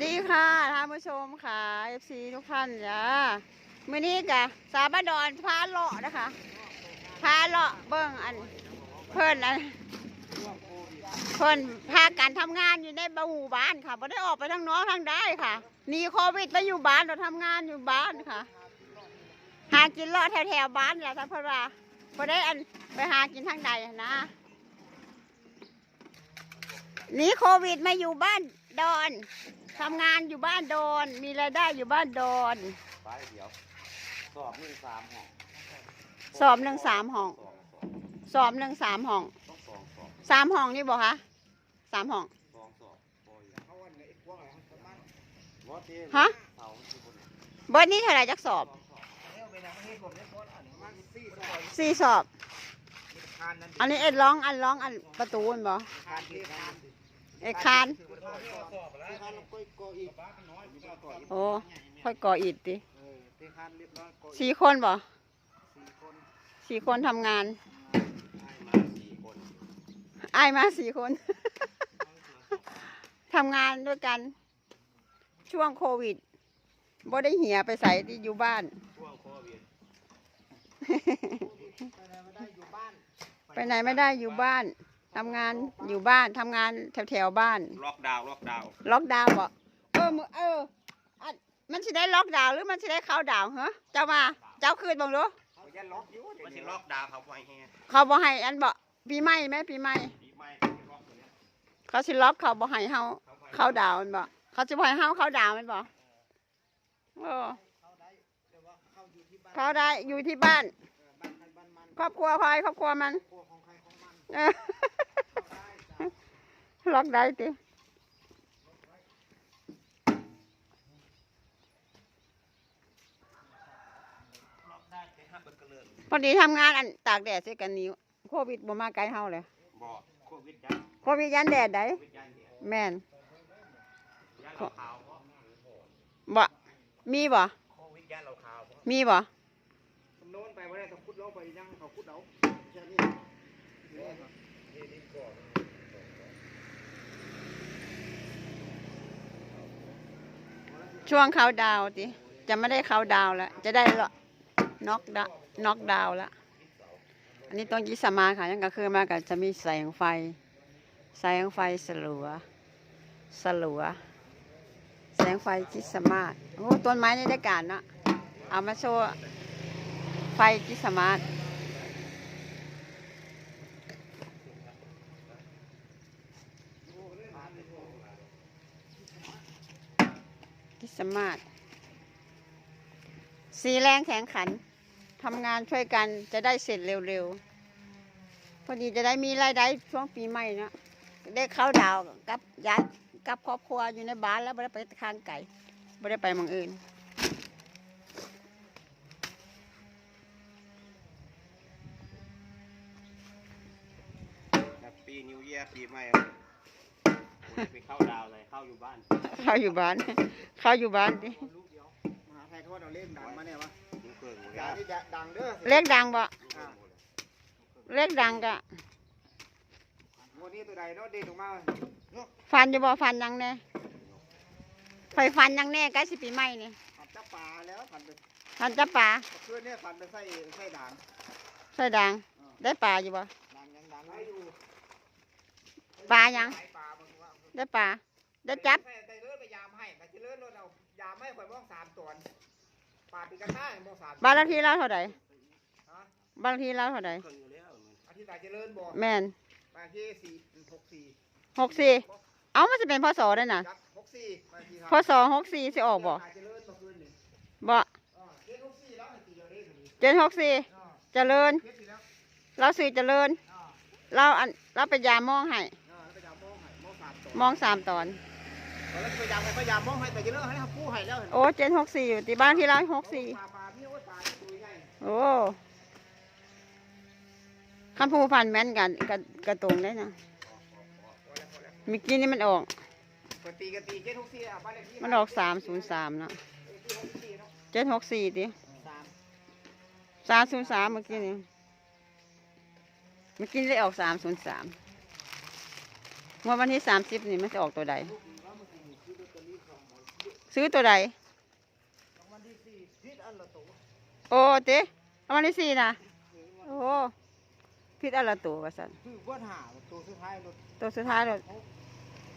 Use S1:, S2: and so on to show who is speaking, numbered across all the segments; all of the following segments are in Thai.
S1: สดีค่ะท่านผู้ชมค่ะเอฟซีทุกท่านจ้ามื่อนี้กะสาบดอนพาเลาะนะคะพาเลาะเบิ้งอันเพิ่นอันเพิ่นพากันทำงานอยู่ในบ้านหมู่บ้านค่ะไม่ได้ออกไปทางน้องทางได้ค่ะหนีโควิดไปอยู่บ้านเราทำงานอยู่บ้านค่ะ หากินเลาะแถวแถวๆบ้านแหละท่านพระว่าไม่ได้อันไปหากินทางใดนะหนีโควิดมาอยู่บ้าน ดอนทำงานอยู่บ้านดอน มีรายได้อยู่บ้านดอน
S2: ไปเดี๋ยว สอบหนึ่งสามห้อง
S1: สอบหนึ่งสามห้อง
S2: สองสอบ
S1: สอบหนึ่งสามห้อง
S2: ต้องสองสอบ
S1: สามห้องนี่บอกคะสามห้อง
S2: สองสอบโอ้ย
S3: เขาวันไหนพวกอะไรประมาณ
S2: วอเต้
S1: ฮะ
S2: เสาที่บน
S1: เบิร์ดนี่เท่าไหร่จักสอบ
S2: สองสอบ
S3: เอ้าไปนะประเทศผมเนี่ยพวกอันนี้ประมาณสี่ซอย
S1: สี่สอบ
S3: คานนั่น
S1: อันนี้เอ็ดร้องอันร้องอันประตูมันบอ
S3: คานที่คาน
S1: เอ็ดคาน
S3: สอบแล้วคานแล้วก็ก่ออีกน้อยก่ออีก
S1: โอ้ค่อยก่ออิฐดิ
S3: เออที่คานเรียบร้อยก่ออีก
S1: สี่คนบ่
S3: สี่คน
S1: สี่คนทำงาน
S2: ให้มาสี่คน
S1: อายมาสี่คนทำงานด้วยกัน ช่วงโควิดบ่ได้เหี่ยไปใส่ที่อยู่บ้าน
S2: ช่วงโควิด
S3: ไปไหนไม่ได้อยู่บ้าน
S1: ไปไหนไม่ได้อยู่บ้านทำงานอยู่บ้านทำงานแถวแถวๆบ้าน
S2: ล็อกดาวน์ล็อกดาวน์
S1: ล็อกดาวน์บ่เออมึงเอออันมันสิได้ล็อกดาวน์หรือมันสิได้เข้าดาวน์เหรอเจ้ามา เจ้าคืนบังดู
S3: เขาจะล็อกอยู่
S2: มันสิล็อกดาวน์เขาไว้แฮะ
S1: เขาบ่ให้อันบ่ปีใหม่ไหมปีใหม่
S2: ปีใหม่เขาสิล็อกตัวเนี้ย
S1: เขาสิล็อกเขาบ่ให้เฮา
S2: เขาไว้
S1: เข้าดาวน์มันบ่เขาสิบ่ให้เฮาเข้าดาวน์มันบ่โอ้
S3: เขาได้แต่ว่าเขาอยู่ที่บ้าน
S1: เขาได้อยู่ที่บ้าน
S3: เออบ้านใครบ้านมัน
S1: ครอบครัวใครครอบครัวมัน
S3: ครัวของใครของ
S1: ล็อกได้ติ
S2: ล็อกได้แต่ห้ามเบิดกระเลิน
S1: พอดีทำงานอันตากแดดใส่กันนี้โควิดบ่มาไกลเฮาเลย
S2: บอกโควิดยัน
S1: โควิดยันแดดได้
S2: โควิดยันเนี่ย
S1: แม่น
S2: ยันเราขาวเพราะ
S1: บ่มีบ่
S2: โควิดยันเราขาวเพราะ
S1: มีบ่
S3: โน้นไปไม่ได้ต้องคุดลงไปยังเขาคุดเอา
S1: ช่วงเขาดาวสิจะไม่ได้เขาดาวแล้ว จะได้ละน็อกดาน็อกดาวล้วอันนี้ต้องยิสมาค่ะยังก็คือมากับจะมีแสงไฟ แสงไฟสลัว สลัว แสงไฟจิสมาร์ทโอ้ต้นไม้นี่ได้การเนาะเอามาโชว์ไฟจิสมาร์ สมาร์ทสีแรงแข็งขันทำงานช่วยกันจะได้เสร็จเร็วๆ พอดีจะได้มีรายได้ช่วงปีใหม่เนาะได้เข้าดาวกับญาติกับครอบครัวอยู่ในบ้านแล้วไม่ได้ไปข้างไก่ไม่ได้ไปมองอื่น
S2: ปีนิวเยียร์ปีใหม่ ไปเข้าดาวน์เลยเข้าอยู่บ้าน
S1: เข้าอยู่บ้าน เข้าอยู่บ้านดิ
S3: ลูกเดียวมหาไทยโทษเอาเลขดังมาเนี่ยวะ
S2: ลูกเกิงหมด
S3: อย่า
S2: แล้ว
S3: ที่จะดังเด้อ
S1: เลขดังบ่
S2: ลูกเกิงหมดแล้ว
S1: เลขดังกะ
S3: วันนี้ตัวใดเนาะเด็ดออกมา
S1: ฟันอยู่บ่ฟันยังแน่ไฟฟันยังแน่ใกล้สิปีใหม่นี่
S3: ผัดจับปลาแล้วผัดไป
S1: ฟันจะปลา
S3: เพื่อนเนี่ยผัดไปใส่ใส่ด่าง
S1: ใส่ดัง ได้ปลาอยู่บ่
S3: ด่างยังด่างได้อยู่
S1: ปลายัง
S3: ใส่ปลาบางว่า
S1: ได้ปลาได้จับ
S3: ใส่ใส่เลือดไปยามให้แต่ที่เลือดรถเอายามให้ข่อยมองสามตัวปลาปีกระต่ายมองสาม
S1: บ้านเลขที่เราเท่าไหร่
S3: ฮะ
S1: บ้านเลขที่เราเท่าไหร่
S2: เกิงอยู่แล้วมัน
S3: อาทิตย์ตายเจริญบ่
S1: แม่น
S3: บางที่สี่หกสี่
S1: หกสี่เอามันจะเป็นพศได้น่ะ
S3: ครับหกสี่บางทีครั
S1: พศหกสี่สิออกบ่
S3: ตายเจริญเมื่อคืนนี่
S1: บ่
S3: อ่าเจ็ดหกสี่แล้วให้ตีเอาเลขนี้
S1: เจ็ดหกสี่
S3: อ่า
S1: เจริญ
S3: เจ็ดสี่แล้ว
S1: เราสื่อเจริญ
S3: อ่า
S1: เราอันเรา
S3: ไปยามมองให้ มองสามตัว
S1: มองสามตอน
S3: แล้วพยายามพยายามมองให้แต่เจริญให้เขากู้ให้แล้วเห็นไหม
S1: โอ้เจ็ดหกสี่อยู่ที่บ้านที่เราหกสี่
S3: ปลาปลาพี่โอ้ยปลาตัวใหญ่
S1: โอ้คันผู้พันแม่นกันกระกระตรงได้นะ
S3: พอแล้วพอแล้ว
S1: เมื่อกี้นี่มันออก
S3: เปิดตีกันตีเจ็ดหกสี่อะบ้านเลขที่
S1: มันออกสามศูนย์สามนะ
S3: เลขที่หกสี่เนาะ
S1: เจ็ดหกสี่ดิ
S3: สาม
S1: สามศูนย์สามเมื่อกี้นี่เมื่อกี้ได้ออกสามศูนย์สาม งวดวันที่สามสิบนี่มันจะออกตัวใด
S3: ลูกนี้ว่าเมื่อกี้นี่คือลอตเตอรี่ของหมอ
S1: ซื้อตัวใด
S3: รางวัลที่สี่พิษอันละตัว
S1: โอ้เต้รางวัลที่สี่นะโอ้พิษอะไรตัววะสัน
S3: คือว่าหาตัวสุดท้ายรถ
S1: ตัวสุดท้ายเลย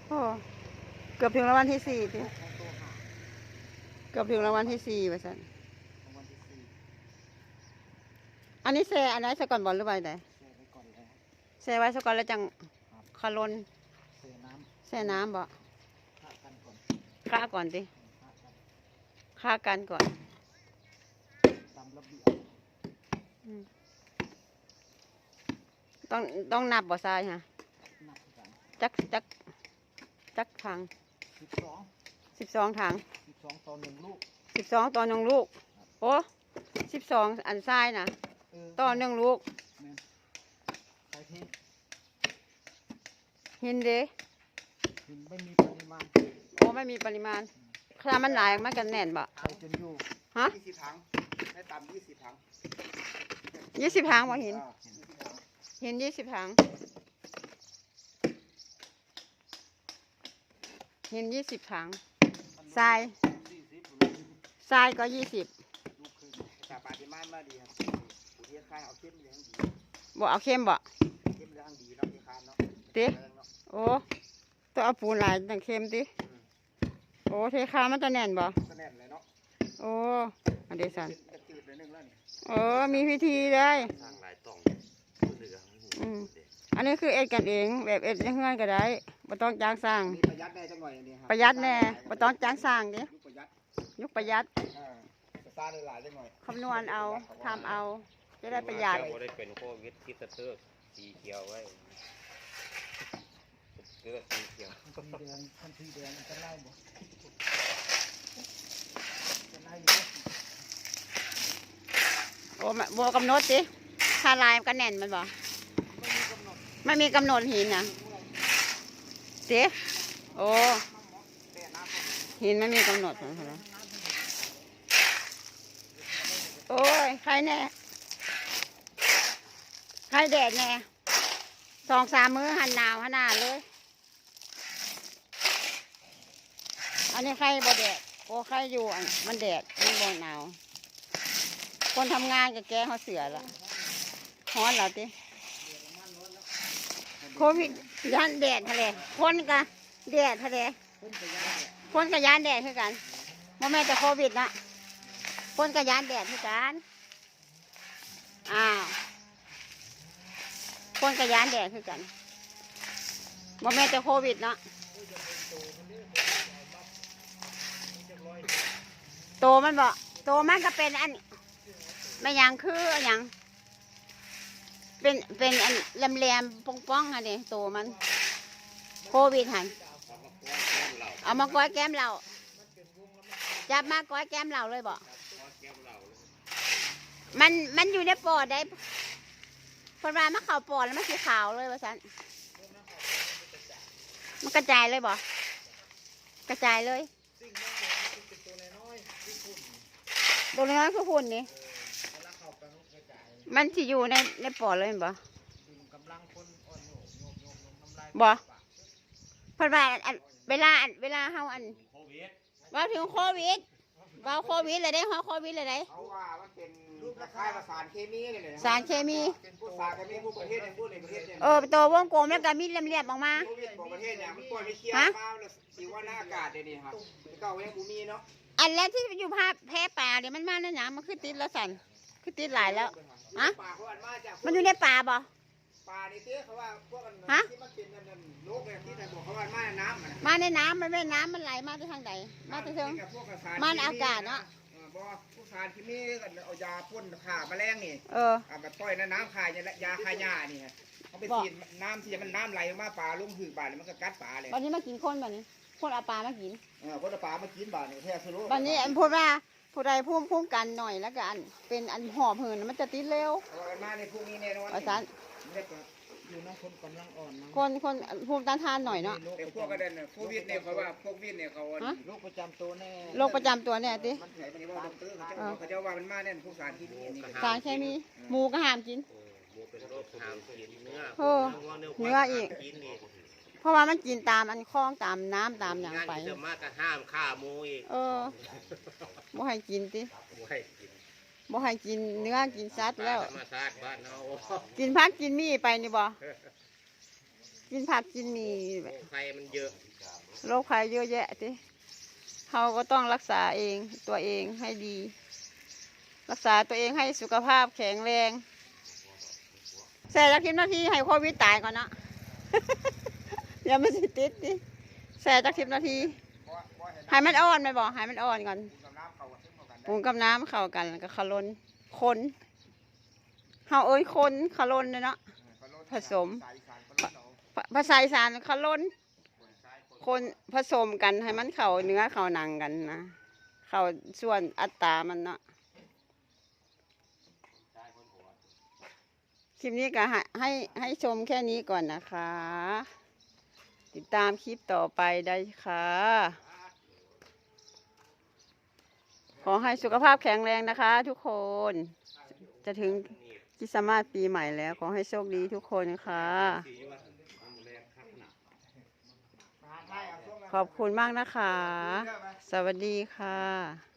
S1: โอ้เกือบถึงรางวัลที่สี่ติ
S3: ของตัวหา
S1: เกือบถึงรางวัลที่สี่วะสัน
S3: รางวัลที่สี่
S1: อันนี้แซ่อันไหนสก่อนบอลหรือว่าไหน
S3: เสียไปก่อนแล้ว
S1: แซ่ไว้สก่อนแล้วจังคาลน
S3: เสียน้
S1: แซ่น้ำบ่ำ
S3: ฆ่ากันก่อน
S1: ฆ่าก่อนติ
S3: ฆ่ากัน
S1: ฆ่ากันก่อน
S3: ตามระเบียบ
S1: อืมต้องต้องนับบ่ทรายฮะ
S3: นับกัน
S1: จักจักจักถัง
S3: สิบสอง
S1: สิบสองถัง
S3: สิบสองต่อหนึ่งลูก
S1: สิบสองต่อหนึ่งลูก โอ้สิบสองอันทรายนะ
S3: เออ
S1: ต่อหนึ่งลูก
S3: แม่นใส่เท
S1: หินเด้
S3: หินไม่มีปริมาณ
S1: โอ้ไม่มีปริมาณถ้ามันหลายมันกันแน่นบ่
S3: ใส่จนอยู่
S1: ฮะ
S3: ยี่สิบถังให้ต่ำยี่สิบถัง
S1: ยี่สิบถังบ่หิน
S3: อ่ายี่สิบถัง
S1: หินยี่สิบถังหินยี่สิบถังทราย
S3: สี่สิบ
S1: ทรายก็ยี่สิบ
S3: ลูกครึ่งแต่ปฏิมาณมาดีครับผู้ที่คายเอาเข้มเลี้ยงดี
S1: บ่เอาเข้มบ่
S3: เข้มเลี้ยงดีเนาะที่คานเนาะ
S1: ติ
S3: แรงเนาะ
S1: โอ้ ต้องเอาปูนหลายตั้งเข้มติโอ้เทคามันจะแน่นบ่
S3: ก็แน่นเลยเนาะ
S1: โอ้อันเดสัน
S3: จะจืดเลยนึงแล้วนี่
S1: เออมีพิธีเลย
S2: ทางหลายต้องเหลือง
S1: อืมอันนี้คือเอ็ดกันเองแบบเอ็ดในเฮือนก็ได้บ่ต้องจ้างสร้าง
S3: มีประหยัดได้จังหน่อยอันนี้ครั
S1: ประหยัดแน่บ่ต้องจ้างสร้างดิ
S3: ยุคประหยัด
S1: ยุคประหยัด
S3: อ่าสตาร์ทหลายๆจังหน่อย
S1: คำนวณเอาทำเอาจะได้ประหยัด
S2: เจ้าบ่ได้เป็นโควิดคิดตะเตือกสีเขียวไว้ เกลือสีเขียว
S3: มันมีแดงทันทีแดงมันจะไล่บ่จะไล่อยู่
S1: โอ้มบัวกำหนดสิถ้าลายมันก็แน่นมันบ่
S3: ไม่มีกำหนด
S1: ไม่มีกำหนดหินนะสิโอ้หินไม่มีกำหนดเหรอโอ้ยใครแน่ใครแดดแน่สองสามมื้อหันหนาวหันหนาเลย อั นนี้ใครบ่แดดโอ้ใครอยู่อันมันแดดมันบ่หนาว คนทำงานกับแกเขาเสือละฮ้อนเหรอติโควิดยันแดดทะเลคนกะแดดทะเล
S3: เพิ่นประยัดเนี่ย
S1: คนกยานแดดคือกันโมแม่นแต่โควิดนะคนกับยานแดดคือกันอ้าวคนกับยานแดดคือกันโมแม่นแต่โควิดเนาะ โตมันบ่โตมันก็เป็นอันไม่ยังคืออันหยัง เป็นเป็นอันแหลมๆป้องๆอันนี้โตมัน โควิดหันเอามาก้อยแก้มเราจับมาก้อยแก้มเราเลยบอกมันมันอยู่ในปอดได้คนว่ามันเข่าปอดแล้วมันสีขาวเลยว่าสันมันกระจายเลยบอกกระจายเลย
S3: สิ่งนั้นเนี่ยมันเป็นตัวน้อยๆที่คุณ
S1: ตรงนี้นคือหุ่นนี่
S3: เวลาเข้าไปมันกระจาย
S1: มันสิอยู่ในในปอดเลยแม่นบ่
S3: ดึงกำลังคนอ่อนโยกโยกโยกโยกน้ำลาย
S1: บ่
S3: ปาก
S1: เพิ่นว่าอันเวลาอันเวลาเฮาอัน
S2: โควิด
S1: เว่าถึงโควิดเว่าโควิดเลยได้ฮอโควิดเลยได้
S3: เขาว่ามันเป็นรูปคล้ายๆกับสารเคมีนี่เลย
S1: สารเคมี
S3: เป็นพวกสารเคมีพวกประเทศในพวกในประเทศเนี่ย
S1: เออตัววงกลมแล้วก็มีเหลี่ยมๆออกมา
S3: โควิดของประเทศเนี่ยมันปล่อยไม่เคลียร์
S1: ฮะ
S3: มาแล้วสิว่าหน้าอากาศเนี่ยนี่ครับเก่าไว้บูมีเนาะ
S1: อันแล้วที่อยู่ภาพแพ้ป่าเดี๋ยวมันมาในหนังมันคือติดแล้วสันคือติดหลายแล้วฮะ
S3: ป่าเขาอันมาจาก
S1: มันอยู่ในป่าบ่
S3: ป่าในเตี้ยเขาว่าพวกมัน
S1: ฮะ
S3: ที่มันเป็นนั่นๆโลกเนี่ยที่ไหนบอกเขาว่ามาในน้ำมัน
S1: มาในน้ำมันไม่น้ำมันไหลมาที่ทางใดมาที่เทิง
S3: กับพวกสาร
S1: มันอากาศเนาะ
S3: ออบ่พวกสารเคมีกันเอายาพ่นฆ่าแมลงนี่
S1: เออ
S3: เอามาปล่อยในน้ำคายเนี่ยแหละยาคายหญ้านี่ฮะเขาไป
S1: บ่
S3: ฉีดน้ำที่มันน้ำไหลออกมาปลาลงหืบบาดนี่มันก็กัดปลาเลย
S1: วันนี้มากินคนวันนี้ คนเอาปลามากิน
S3: เออพอเอาปลามากินบาดนี่แท้สรุป
S1: วันนี้อันพูดว่าผู้ใดพุ่มพุ่มกันหน่อยแล้วกันเป็นอันหอบหืนมันจะติดเร็ว
S3: เอากันมาในพวกนี้แน่นอน
S1: อาจารย์
S3: เรียกว่าอยู่น้องคนกำลังอ่อนนะ
S1: คนคนภูมิต้านทานหน่อยเนาะ
S3: แต่พวกก็ได้น่ะโควิดเนี่ยเขาว่าโควิดเนี่ยเขาว่า
S1: ฮะ
S3: โรคประจำตัวแน่
S1: โรคประจำตัวเนี่ยติ
S3: มันไหนมันนี่ว่าดอกเตอร์เขาเจ้าเขาเจ้าว่ามันมาแน่นพวกสารเคมีอันนี้ก็
S1: สารเคมีหมูก็ห้ามกิน
S2: โอ้โหเป็นโรคหามกินเนื้อ
S1: โอ้เนื้ออีก
S2: กินอีก
S3: พ
S1: เพราะว่ามันกินตามอันคลองตามน้ำตามอย่าง
S2: งาน
S1: ไป
S2: ที่จะมากก็ห้ามฆ่าหมูอีก
S1: เออบ่ให้กินติ
S2: บ่ให้กิน
S1: บ่ให้กินเนื้อกินสัตว์แล้ว
S2: ธรรมชาติบ้านเรา
S1: กินผักกินมีไปนี่บ่กินผักกินมี
S2: โรคภัยมันเยอะ
S1: โรคภัยเยอะแยะติเราก็ต้องรักษาเองตัวเองให้ดี รักษาตัวเองให้สุขภาพแข็งแรงแส่จักสิบนาทีให้โควิดตายก่อนเนาะ อย่ามันสิติดดิแส่จักสิบนาที
S3: ห็น
S1: ให้มันอ่อนไหมบอกให้มันอ่อนก่อน
S3: กับน้ำเขาซึ่งเข้ากัน
S1: ปรุงกับน้ำเข้ากันแล้วก็ขลนคนเฮาเอ้ยคนขลนเลยเนาะผสม
S3: สายสารก็รู้เนาะ
S1: ภาษาอีสานขลน
S2: คนซ้ายคน
S1: คนผสมกันให้มันเข้าเนื้อเข้าหนังกันนะเข้าส่วนอัตรามันเนาะ
S2: ค
S1: ลิปนี้ก็ให้ให้ชมแค่นี้ก่อนนะคะ ติดตามคลิปต่อไปได้ค่ะ ขอให้สุขภาพแข็งแรงนะคะทุกคน จะถึงคริสมาสปีใหม่แล้ว ขอให้โชคดีทุกคนค่ะ ขอบคุณมากนะคะ สวัสดีค่ะ